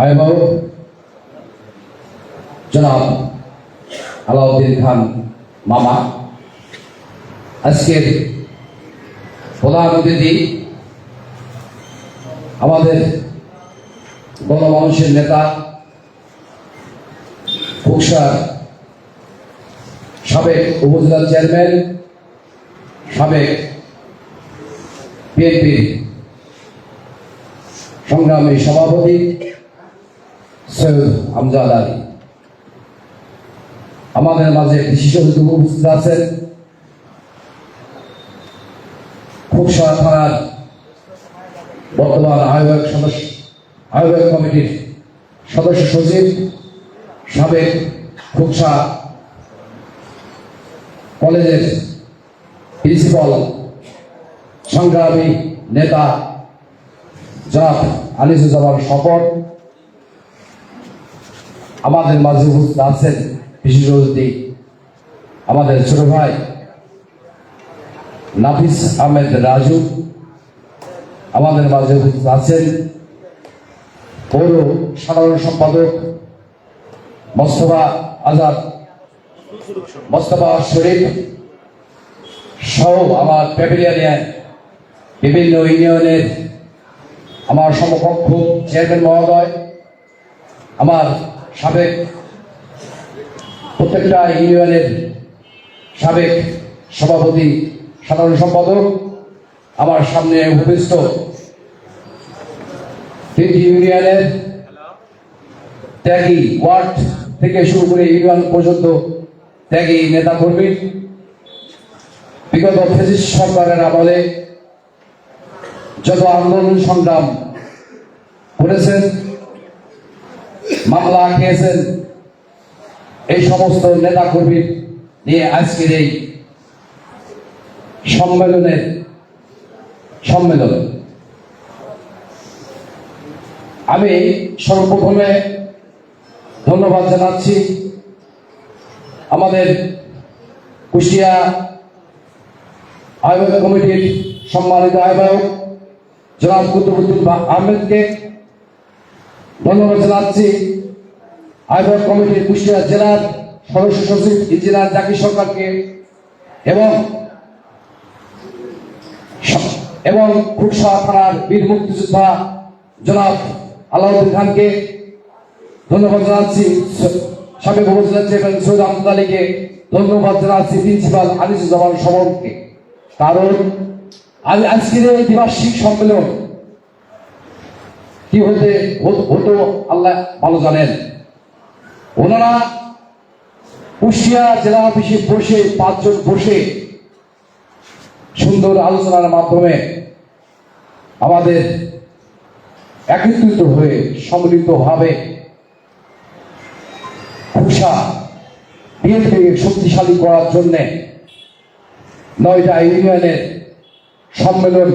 আয়বাবু জনাব আলাউদ্দিন খান মামা। আজকের প্রধান অতিথি আমাদের গণমানুষের নেতা কুকসার সাবেক উপজেলা চেয়ারম্যান, সাবেক বিএনপির সংগ্রামী সভাপতি আমাদের মাঝে অতিথি উপস্থিত আছেন খুবসা থানার বর্তমান আহ্বায়ক সদস্য, আহ্বায়ক কমিটির সদস্য সচিব, সাবেক খুবসা কলেজের প্রিন্সিপাল, সংগ্রামী নেতা জনাব আনিসুজ্জামান শপথ। আমাদের মাঝে উপস্থিত আছেন বিশেষ আমাদের ছোট ভাই নাফিস আহমেদ রাজু, আমাদের মাঝে উপস্থিত আছেন পৌর সাধারণ সম্পাদক মোস্তফা আজাদ, মোস্তফা শরীফ সহ আমার প্যাভিলিয়ানে বিভিন্ন ইউনিয়নের আমার সমকক্ষ চেয়ারম্যান মহোদয়, আমার সাবেক প্রত্যেকটা ইউনিয়নের সাবেক সভাপতি, সাধারণ সম্পাদক, আমার সামনে উপবিষ্ট তিনটি ইউনিয়নের ত্যাগী ওয়ার্ড থেকে শুরু করে ইউনিয়ন পর্যন্ত ত্যাগী নেতা কর্মী বিগত ফেসিস্ট সরকারের আমলে যত আন্দোলন সংগ্রাম করেছেন মামলা খেয়েছেন। এই সমস্ত নেতা কর্মী নিয়ে আজকের এই সম্মেলনের সম্মেলন। আমি সর্বপ্রথমে ধন্যবাদ জানাচ্ছি আমাদের কুষ্টিয়া আহ্বায়ক কমিটির সম্মানিত আহ্বায়ক জনাব কুতুবুদ্দিন আহমেদকে। ধন্যবাদ জানাচ্ছি। আহ্বায়ক কমিটির কুষ্টিয়া জেলার সদস্য সচিব ইঞ্জিনিয়ার জাকির সরকারকে এবং এবং খুকসা থানার বীর মুক্তিযোদ্ধা জনাব আলাউদ্দিন খানকে ধন্যবাদ জানাচ্ছি। সাবেক উপজেলা চেয়ারম্যান সৈয়দ আহমদ আলীকে ধন্যবাদ জানাচ্ছি প্রিন্সিপাল আনিসুজ্জামান সমরকে কারণ আজকের এই দ্বিবার্ষিক সম্মেলন কি হতে হতো আল্লাহ ভালো জানেন। ওনারা কুষ্টিয়া জেলা অফিসে বসে, পাঁচজন বসে সুন্দর আলোচনার মাধ্যমে আমাদের একত্রিত হয়ে সম্মিলিত ভাবে খুশা বিএনপিকে শক্তিশালী করার জন্যে নয়টা ইউনিয়নের সম্মেলন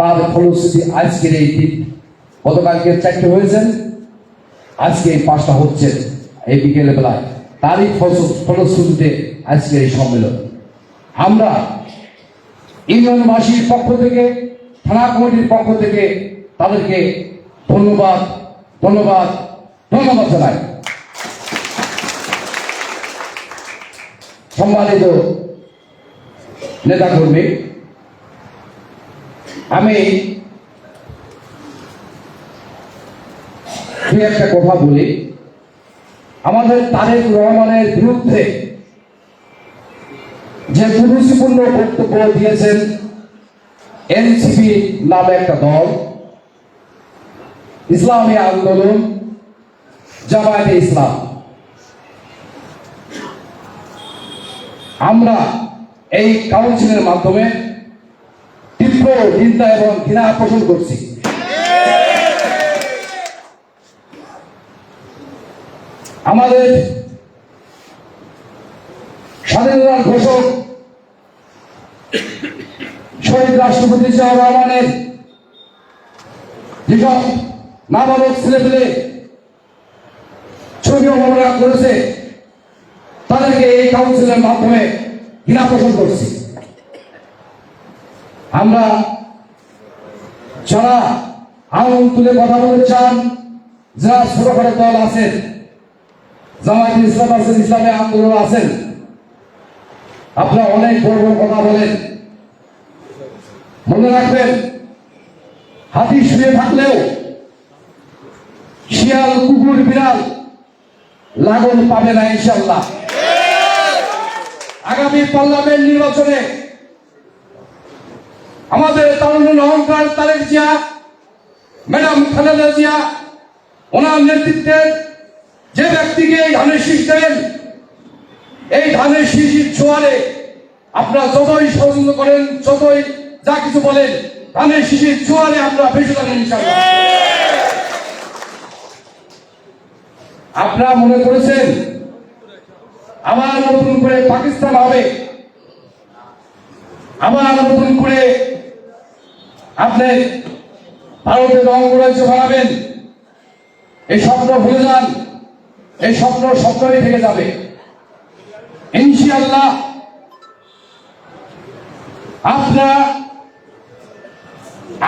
তার ফলশ্রুতি আজকের এই দিন। গতকালকে চারটে হয়েছেন আজকে এই পাঁচটা হচ্ছে এই বিকেলে বেলায় তারই ফল- ফলশ্রুতিতে আজকের এই সম্মেলন। আমরা ইউনিয়নবাসীর পক্ষ থেকে, থানা কমিটির পক্ষ থেকে তাদেরকে ধন্যবাদ ধন্যবাদ ধন্যবাদ জানাই। সম্মানিত নেতাকর্মী আমি একটা কথা বলি। আমাদের তারেক রহমানের বিরুদ্ধে যে কুরুচিপূর্ণ বক্তব্য দিয়েছেন এনসিপি নামে একটা দল, ইসলামী আন্দোলন, জামায়াতে ইসলাম। আমরা এই কাউন্সিলের মাধ্যমে তীব্র চিন্তা এবং ঘৃণা পোষণ করছি। আমাদের স্বাধীনতার ঘোষক শহীদ রাষ্ট্রপতি জিয়াউর রহমানের যেসব নাবালক ছেলে পেলে ছবি অবমাননা করেছে, তাদেরকে এই কাউন্সিলের মাধ্যমে ঘৃণা পোষণ করছি। আমরা যারা আঙুল তুলে কথা বলতে চান, যারা ছোটখাটো দল আছেন, জামায়াত ইসলাম আছেন, ইসলামী আন্দোলন আছেন, আপনারা অনেক বড় বড় কথা বলেন। মনে রাখবেন, হাতি শুয়ে থাকলেও শিয়াল, কুকুর, বিড়াল লাগন পাবে না ইনশাল্লাহ আগামী পার্লামেন্ট নির্বাচনে আমাদের তারুণ্যের অহংকার তারেক জিয়া, ম্যাডাম খালেদা জিয়া, ওনার নেতৃত্বে যে ব্যক্তিকে এই ধানের শীষ দেন, এই ধানের শীষের ছোয়ারে আপনারা যতই ষড়যন্ত্র করেন, যতই যা কিছু বলেন, ধানের শীষের ছোয়ারে আমরা বেশি থাকেন আপনারা মনে করেছেন আবার নতুন করে পাকিস্তান হবে? আবার নতুন করে আপনি ভারতের অঙ্গরাজ্য বানাবেন। এই স্বপ্ন ভুলে যান। এই স্বপ্ন স্বপ্নই থেকে যাবে। ইনশাআল্লাহ আপনারা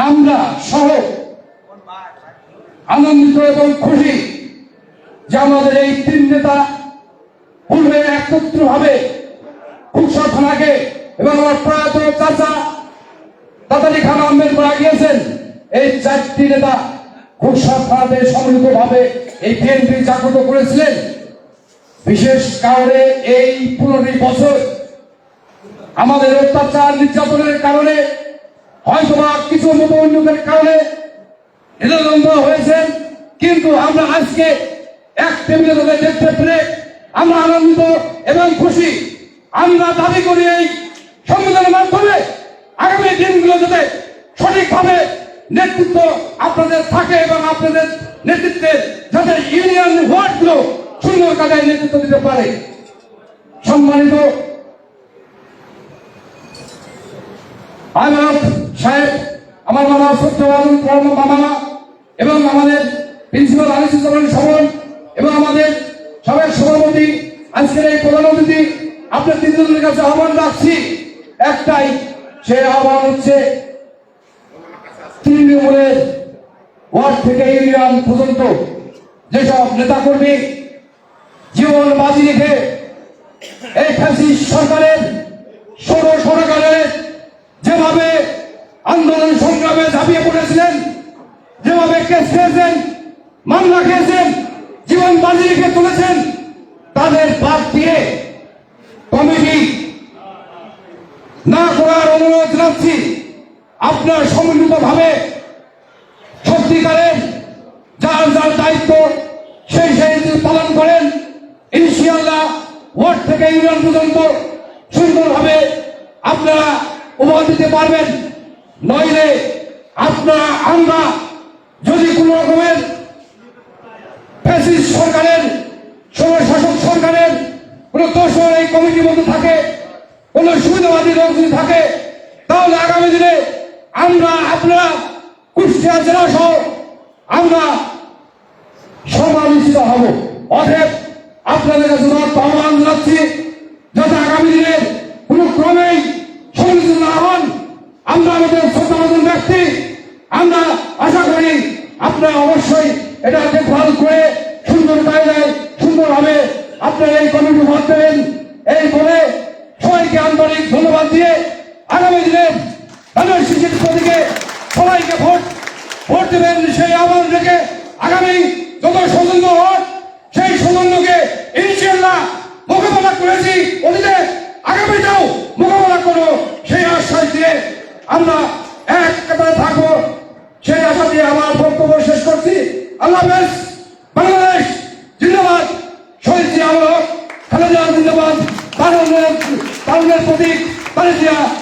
আমরা সহ আনন্দিত এবং খুশি যে আমাদের এই তিন নেতা পূর্বে একত্র ভাবে খুকসা থানাকে এবং আমার প্রয়াত চাচা তাড়াতাড়ি খান আহমেদ মারা গিয়েছেন। এই চারটি নেতা থানাতে সম্মিলিত ভাবে এই বিএনপি জাগ্রত করেছিলেন। বিশেষ কারণে এই পনেরোটি বছর আমাদের অত্যাচার নির্যাতনের কারণে, হয়তোবা কিছু মতঅন্যদের কারণে নির্দ্বন্দ্ব হয়েছে কিন্তু আমরা আজকে এক টেবিলে তাদের দেখতে পেরে আমরা আনন্দিত এবং খুশি। আমরা দাবি করি এই সংবিধানের মাধ্যমে আগামী দিনগুলো যাতে সঠিকভাবে নেতৃত্ব আপনাদের থাকে এবং আপনাদের নেতৃত্বে যাতে ইউনিয়ন ওয়ার্ডগুলো সুন্দর কাজে নেতৃত্ব দিতে পারে। সম্মানিত আইমানব সাহেব, আমার মামা সত্যবাদন মামা এবং আমাদের প্রিন্সিপাল আনিসুজ্জামান সমন এবং আমাদের সবাই সভাপতি, আজকের এই প্রধান অতিথি, আপনার তিনজনের কাছে আহ্বান রাখছি, একটাই সে আহ্বান হচ্ছে তৃণমূলের ওয়ার্ড থেকে ইউনিয়ন পর্যন্ত যেসব নেতাকর্মী জীবন বাজি রেখে এই সরকারের ষোলো সরকারের যেভাবে আন্দোলন সংগ্রামে ঝাঁপিয়ে পড়েছিলেন, যেভাবে কেস খেয়েছেন, মামলা খেয়েছেন, জীবন বাজি রেখে তুলেছেন তাদের বাদ দিয়ে কমিটি না করার অনুরোধ জানাচ্ছি, আপনার সম্মিলিত ভাবে সত্যিকারের যার যার দায়িত্ব সেই সেই পালন করেন। ইনশাআল্লাহ ওয়ার্ড থেকে ইউনিয়ন পর্যন্ত সুন্দরভাবে আপনারা উপহার দিতে পারবেন। নইলে আপনারা, আমরা যদি কোনো রকমের ফ্যাসিস্ট সরকারের সময় শাসক সরকারের কোন দোষর এই কমিটির মধ্যে থাকে, কোন সুবিধাবাদী লোক যদি থাকে তাহলে আগামী দিনে আমরা আপনারা কুষ্টিয়া জেলা সহ আমরা সমালোচিত হব। অতএব আপনাদের কাছে আহ্বান জানাচ্ছি, যাতে আগামী দিনে কোনো ক্রমেই সমালোচিত না হন। আমরা আমাদের শ্রদ্ধাভাজন ব্যক্তি, আমরা আশা করি আপনারা অবশ্যই এটা দেখভাল করে সুন্দর কায়দায় সুন্দরভাবে আপনারা এই কমিটি ভোট দেবেন এই বলে সবাইকে আন্তরিক ধন্যবাদ দিয়ে আগামী দিনে ধানের শিশির প্রতীকে সবাইকে ভোট ভোট দেবেন সেই আহ্বান রেখে আগামী যত স্বতন্ত্র ভোট সেই স্বতন্ত্রকে ইনশাল্লাহ মোকাবেলা করেছি। অতীতে আগামীটাও মোকাবেলা করব, সেই আশ্বাস দিয়ে আমরা এক কাতারে থাকব। সেই আশা দিয়ে আমার বক্তব্য শেষ করছি। আল্লাহ হাফেজ, বাংলাদেশ জিন্দাবাদ। শহীদ জিয়া হক খালেদা জিন্দাবাদ। তারুণের প্রতীক তারেক জিয়া জিন্দাবাদ